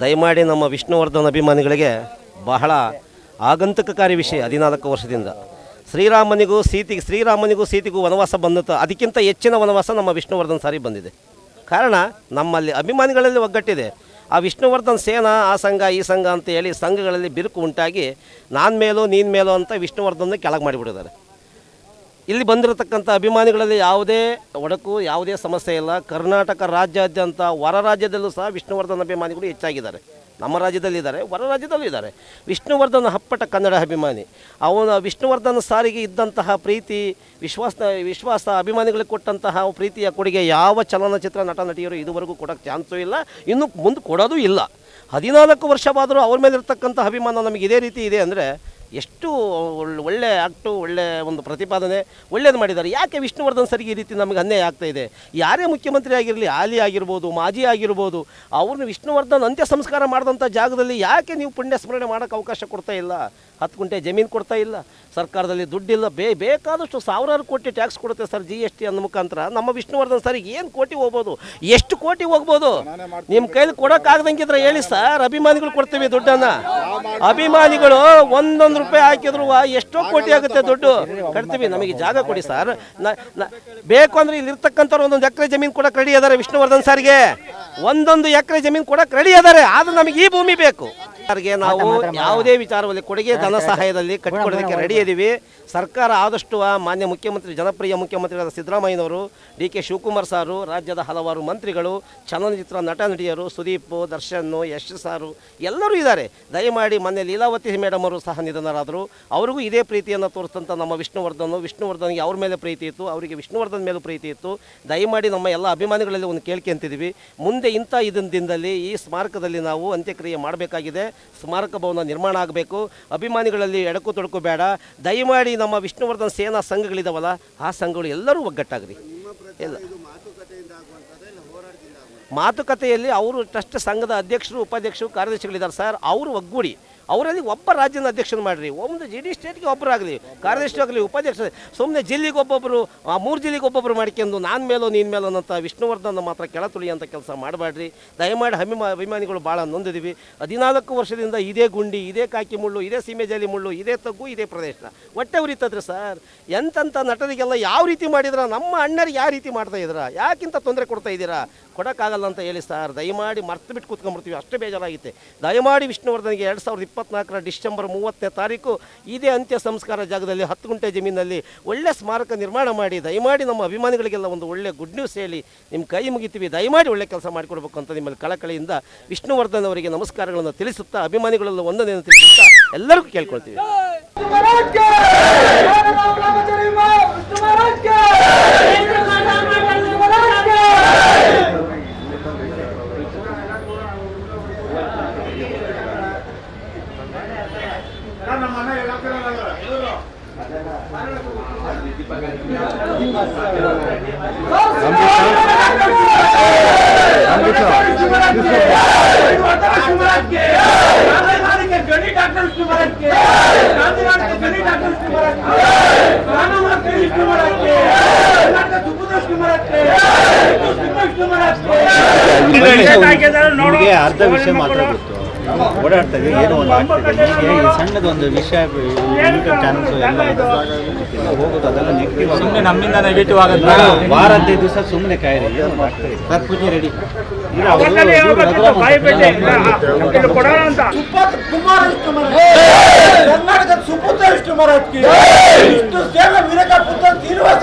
ದಯಮಾಡಿ ನಮ್ಮ ವಿಷ್ಣುವರ್ಧನ್ ಅಭಿಮಾನಿಗಳಿಗೆ ಬಹಳ ಆಗಂತಕಕಾರಿ ವಿಷಯ ಹದಿನಾಲ್ಕು ವರ್ಷದಿಂದ. ಶ್ರೀರಾಮನಿಗೂ ಸೀತಿಗೆ ಶ್ರೀರಾಮನಿಗೂ ಸೀತಿಗೂ ವನವಾಸ ಬಂದಿತ್ತು ಅದಕ್ಕಿಂತ ಹೆಚ್ಚಿನ ವನವಾಸ ನಮ್ಮ ವಿಷ್ಣುವರ್ಧನ್ ಸಾರಿ ಬಂದಿದೆ. ಕಾರಣ, ನಮ್ಮಲ್ಲಿ ಅಭಿಮಾನಿಗಳಲ್ಲಿ ಒಗ್ಗಟ್ಟಿದೆ. ಆ ವಿಷ್ಣುವರ್ಧನ್ ಸೇನಾ, ಆ ಸಂಘ, ಈ ಸಂಘ ಅಂತ ಹೇಳಿ ಸಂಘಗಳಲ್ಲಿ ಬಿರುಕು ಉಂಟಾಗಿ ನಾನು ಮೇಲೋ, ನೀನು ಮೇಲೋ ಅಂತ ವಿಷ್ಣುವರ್ಧನ್ ಕೆಳಗೆ ಮಾಡಿಬಿಟ್ಟಿದ್ದಾರೆ. ಇಲ್ಲಿ ಬಂದಿರತಕ್ಕಂಥ ಅಭಿಮಾನಿಗಳಲ್ಲಿ ಯಾವುದೇ ಒಡಕು, ಯಾವುದೇ ಸಮಸ್ಯೆ ಇಲ್ಲ. ಕರ್ನಾಟಕ ರಾಜ್ಯಾದ್ಯಂತ, ಹೊರ ರಾಜ್ಯದಲ್ಲೂ ಸಹ ವಿಷ್ಣುವರ್ಧನ್ ಅಭಿಮಾನಿಗಳು ಹೆಚ್ಚಾಗಿದ್ದಾರೆ. ನಮ್ಮ ರಾಜ್ಯದಲ್ಲಿದ್ದಾರೆ, ಹೊರ ರಾಜ್ಯದಲ್ಲೂ ಇದ್ದಾರೆ. ವಿಷ್ಣುವರ್ಧನ್ ಹಪ್ಪಟ ಕನ್ನಡ ಅಭಿಮಾನಿ. ಅವನ ವಿಷ್ಣುವರ್ಧನ್ ಸಾರಿಗೆ ಇದ್ದಂತಹ ಪ್ರೀತಿ, ವಿಶ್ವಾಸ ವಿಶ್ವಾಸ ಅಭಿಮಾನಿಗಳಿಗೆ ಕೊಟ್ಟಂತಹ ಪ್ರೀತಿಯ ಕೊಡುಗೆ ಯಾವ ಚಲನಚಿತ್ರ ನಟ, ನಟಿಯರು ಇದುವರೆಗೂ ಕೊಡೋಕ್ಕೆ ಚಾನ್ಸೂ ಇಲ್ಲ, ಇನ್ನು ಮುಂದೆ ಕೊಡೋದೂ ಇಲ್ಲ. ಹದಿನಾಲ್ಕು ವರ್ಷವಾದರೂ ಅವ್ರ ಮೇಲೆ ಇರ್ತಕ್ಕಂಥ ಅಭಿಮಾನ ನಮಗೆ ಇದೇ ರೀತಿ ಇದೆ ಅಂದರೆ ಎಷ್ಟು ಒಳ್ಳೆ ಆಕ್ಟು ಒಳ್ಳೆ ಒಂದು ಪ್ರತಿಪಾದನೆ ಒಳ್ಳೇದು ಮಾಡಿದ್ದಾರೆ. ಯಾಕೆ ವಿಷ್ಣುವರ್ಧನ್ ಸರಿಗೆ ಈ ರೀತಿ ನಮಗೆ ಅನ್ಯಾಯ ಆಗ್ತಾ ಇದೆ? ಯಾರೇ ಮುಖ್ಯಮಂತ್ರಿ ಆಗಿರಲಿ ಆಲಿ ಆಗಿರ್ಬೋದು, ಮಾಜಿ ಆಗಿರ್ಬೋದು ಅವ್ರನ್ನ ವಿಷ್ಣುವರ್ಧನ್ ಅಂತ್ಯ ಸಂಸ್ಕಾರ ಮಾಡಿದಂಥ ಜಾಗದಲ್ಲಿ ಯಾಕೆ ನೀವು ಪುಣ್ಯ ಸ್ಮರಣೆ ಮಾಡೋಕ್ಕೆ ಅವಕಾಶ ಕೊಡ್ತಾ ಇಲ್ಲ? ಹತ್ತು ಗುಂಟೆ ಜಮೀನು ಕೊಡ್ತಾ ಇಲ್ಲ. ಸರ್ಕಾರದಲ್ಲಿ ದುಡ್ಡಿಲ್ಲ. ಬೇ ಬೇಕಾದಷ್ಟು ಸಾವಿರಾರು ಕೋಟಿ ಟ್ಯಾಕ್ಸ್ ಕೊಡುತ್ತೆ ಸರ್ ಜಿ ಎಸ್ ಟಿ ಅನ್ನೋ ಮುಖಾಂತರ. ನಮ್ಮ ವಿಷ್ಣುವರ್ಧನ್ ಸರಿಗೆ ಏನು ಕೋಟಿ ಹೋಗ್ಬೋದು? ಎಷ್ಟು ಕೋಟಿ ಹೋಗ್ಬೋದು? ನಿಮ್ಮ ಕೈಲಿ ಕೊಡೋಕ್ಕಾಗ್ದಂಗಿದ್ರೆ ಹೇಳಿ ಸರ್. ಅಭಿಮಾನಿಗಳು ಕೊಡ್ತೀವಿ ದುಡ್ಡನ್ನು. ಅಭಿಮಾನಿಗಳು ಒಂದೊಂದು ರೂಪಾಯಿ ಹಾಕಿದ್ರು ಎಷ್ಟೋ ಕೋಟಿ ಆಗುತ್ತೆ ದುಡ್ಡು. ಕಟ್ತೀವಿ ನಮಗೆ ಜಾಗ ಕೊಡಿ ಸರ್. ಬೇಕು ಅಂದ್ರೆ ಇಲ್ಲಿ ಇರ್ತಕ್ಕಂಥವ್ರು ಒಂದೊಂದು ಎಕರೆ ಜಮೀನು ಕೂಡ ರೆಡಿ ಅದಾರೆ ವಿಷ್ಣುವರ್ಧನ್ ಸರ್ಗೆ. ಒಂದೊಂದು ಎಕರೆ ಜಮೀನು ಕೂಡ ರೆಡಿ ಅದಾರೆ. ಆದ್ರೆ ನಮಗೆ ಈ ಭೂಮಿ ಬೇಕು. ಸರ್ಗೆ ನಾವು ಯಾವುದೇ ವಿಚಾರದಲ್ಲಿ ಕೊಡುಗೆ ಧನ ಸಹಾಯದಲ್ಲಿ ಕಟ್ಟಿಕೊಡೋದಕ್ಕೆ ರೆಡಿ ಇದ್ದೀವಿ ಸರ್ಕಾರ ಆದಷ್ಟು ಆ ಮಾನ್ಯ ಮುಖ್ಯಮಂತ್ರಿ ಜನಪ್ರಿಯ ಮುಖ್ಯಮಂತ್ರಿಗಳಾದ ಸಿದ್ದರಾಮಯ್ಯನವರು ಡಿ ಕೆ ಶಿವಕುಮಾರ್ ಸಾರು ರಾಜ್ಯದ ಹಲವಾರು ಮಂತ್ರಿಗಳು ಚಲನಚಿತ್ರ ನಟ ನಟಿಯರು ಸುದೀಪ್ ದರ್ಶನ್ ಯಶ್ ಸಾರು ಎಲ್ಲರೂ ಇದ್ದಾರೆ. ದಯಮಾಡಿ ಮೊನ್ನೆ ಲೀಲಾವತಿ ಮೇಡಮ್ ಅವರು ಸಹ ನಿಧನರಾದರು. ಅವರಿಗೂ ಇದೇ ಪ್ರೀತಿಯನ್ನು ತೋರಿಸಿದಂಥ ನಮ್ಮ ವಿಷ್ಣುವರ್ಧನ್ ವಿಷ್ಣುವರ್ಧನ್ಗೆ ಅವ್ರ ಮೇಲೆ ಪ್ರೀತಿ ಇತ್ತು ಅವರಿಗೆ ವಿಷ್ಣುವರ್ಧನ್ ಮೇಲೂ ಪ್ರೀತಿ ಇತ್ತು. ದಯಮಾಡಿ ನಮ್ಮ ಎಲ್ಲ ಅಭಿಮಾನಿಗಳಲ್ಲಿ ಒಂದು ಕೇಳ್ಕೊಂತಿದ್ದೀವಿ ಮುಂದೆ ಇಂಥ ಇದನ್ನ ದಿನದಲ್ಲಿ ಈ ಸ್ಮಾರಕದಲ್ಲಿ ನಾವು ಅಂತ್ಯಕ್ರಿಯೆ ಮಾಡಬೇಕಾಗಿದೆ. ಸ್ಮಾರಕ ಭವನ ನಿರ್ಮಾಣ ಆಗಬೇಕು. ಅಭಿಮಾನಿಗಳಲ್ಲಿ ಎಡಕು ತೊಡಕು ಬೇಡ. ದಯಮಾಡಿ ನಮ್ಮ ವಿಷ್ಣುವರ್ಧನ್ ಸೇನಾ ಸಂಘಗಳಿದಾವಲ್ಲ ಆ ಸಂಘಗಳು ಎಲ್ಲರೂ ಒಗ್ಗಟ್ಟಾಗ್ರಿ. ಎಲ್ಲ ಮಾತುಕತೆಯಲ್ಲಿ ಅವರು ಟ್ರಸ್ಟ್ ಸಂಘದ ಅಧ್ಯಕ್ಷರು ಉಪಾಧ್ಯಕ್ಷರು ಕಾರ್ಯದರ್ಶಿಗಳಿದ್ದಾರೆ ಸರ್. ಅವರು ಒಗ್ಗೂಡಿ. ಅವರಲ್ಲಿ ಒಬ್ಬ ರಾಜ್ಯದ ಅಧ್ಯಕ್ಷನ ಮಾಡಿರಿ. ಒಂದು ಜಿ ಡಿ ಸ್ಟೇಟ್ಗೆ ಒಬ್ಬರಾಗಲಿ ಕಾರ್ಯದರ್ಶಿ ಆಗಲಿ ಉಪಾಧ್ಯಕ್ಷ ಸುಮ್ಮನೆ ಜಿಲ್ಲೆಗೆ ಒಬ್ಬೊಬ್ಬರು ಆ ಮೂರು ಜಿಲ್ಲೆಗೆ ಒಬ್ಬೊಬ್ಬರು ಮಾಡ್ಕೊಂಡು ನಾನು ಮೇಲೋ, ನೀನು ಮೇಲೋ ಅಂತ ವಿಷ್ಣುವರ್ಧನ ಮಾತ್ರ ಕೆಳ ತುಳಿಯಂಥ ಕೆಲಸ ಮಾಡಬೇಡ್ರಿ ದಯಮಾಡಿ ಅಭಿಮ ಅಭಿಮಾನಿಗಳು ಭಾಳ ನೊಂದಿದ್ದೀವಿ ಹದಿನಾಲ್ಕು ವರ್ಷದಿಂದ ಇದೇ ಗುಂಡಿ, ಇದೇ ಕಾಕಿ ಮುಳ್ಳು, ಇದೇ ಸೀಮೆ ಜಾಲಿ ಮುಳ್ಳು, ಇದೇ ತಗ್ಗು, ಇದೇ ಪ್ರದೇಶ. ಹೊಟ್ಟೆ ಉರಿತದ್ರಿ ಸರ್. ಎಂತಂಥ ನಟರಿಗೆಲ್ಲ ಯಾವ ರೀತಿ ಮಾಡಿದ್ರ? ನಮ್ಮ ಅಣ್ಣರಿಗೆ ಯಾವ ರೀತಿ ಮಾಡ್ತಾ ಇದ್ದೀರಾ ಯಾಕಿಂತ ತೊಂದರೆ ಕೊಡ್ತಾ ಇದ್ದೀರಾ? ಕೊಡೋಕ್ಕಾಗಲ್ಲ ಅಂತ ಹೇಳಿ ಸರ್. ದಯಮಾಡಿ ಮರ್ತು ಬಿಟ್ಟು ಕೂತ್ಕೊಂಡ್ಬಿಡ್ತೀವಿ. ಅಷ್ಟು ಬೇಜಾರಾಗಿತ್ತೆ. ದಯಮಾಡಿ ವಿಷ್ಣುವರ್ಧನ್ಗೆ ಎರಡು ಸಾವಿರದ ಇಪ್ಪತ್ನಾಲ್ಕರ ಡಿಸೆಂಬರ್ ಮೂವತ್ತನೇ ತಾರೀಕು ಇದೇ ಅಂತ್ಯ ಸಂಸ್ಕಾರ ಜಾಗದಲ್ಲಿ ಹತ್ತು ಗುಂಟೆ ಜಮೀನಲ್ಲಿ ಒಳ್ಳೆ ಸ್ಮಾರಕ ನಿರ್ಮಾಣ ಮಾಡಿ, ದಯಮಾಡಿ ನಮ್ಮ ಅಭಿಮಾನಿಗಳಿಗೆಲ್ಲ ಒಂದು ಒಳ್ಳೆ ಗುಡ್ ನ್ಯೂಸ್ ಹೇಳಿ. ನಿಮ್ಮ ಕೈ ಮುಗಿತೀವಿ, ದಯಮಾಡಿ ಒಳ್ಳೆ ಕೆಲಸ ಮಾಡಿಕೊಡ್ಬೇಕು ಅಂತ ನಿಮ್ಮಲ್ಲಿ ಕಳಕಳಿಯಿಂದ ವಿಷ್ಣುವರ್ಧನ್ ಅವರಿಗೆ ನಮಸ್ಕಾರಗಳನ್ನು ತಿಳಿಸುತ್ತಾ, ಅಭಿಮಾನಿಗಳೆಲ್ಲ ಒಂದನೇ ತಿಳಿಸುತ್ತಾ ಎಲ್ಲರಿಗೂ ಕೇಳ್ಕೊಳ್ತೀವಿ. ನಿಮಗೆ ಅರ್ಧ ವಿಷಯ ಮಾತ್ರ ಗೊತ್ತು. ಓಡಾಡ್ತಾರೆ ಏನೋ ಒಂದು ಆಗ್ತದೆ. ಹೀಗೆ ಈ ಸಣ್ಣದೊಂದು ವಿಷಯ ಯೂಟ್ಯೂಬ್ ಚಾನಲ್ಸ್ ಎಲ್ಲ ಎಲ್ಲ ಹೋಗೋದು ಅದೆಲ್ಲ ನೆಗೆಟಿವ್ ಸುಮ್ಮನೆ ನಮ್ಮಿಂದ ನೆಗೆಟಿವ್ ಆಗುತ್ತೆ ವಾರ ಹದಿನೈದು ದಿವಸ ಸುಮ್ಮನೆ ಕಾಯಿರಿ ಏನೋ ಒಂದು ಆಗ್ತದೆ. ಸರ್ ಪೂಜೆ ರೆಡಿ ಕರ್ನಾಟಕದ ಸುಪುತ್ರ ವಿಷ್ಣು ಮಹಾರಾಜ್ ಇಷ್ಟು ಸೇವೆ ವೀರಕ ಪುತ್ರ ಶ್ರೀನಿವಾಸ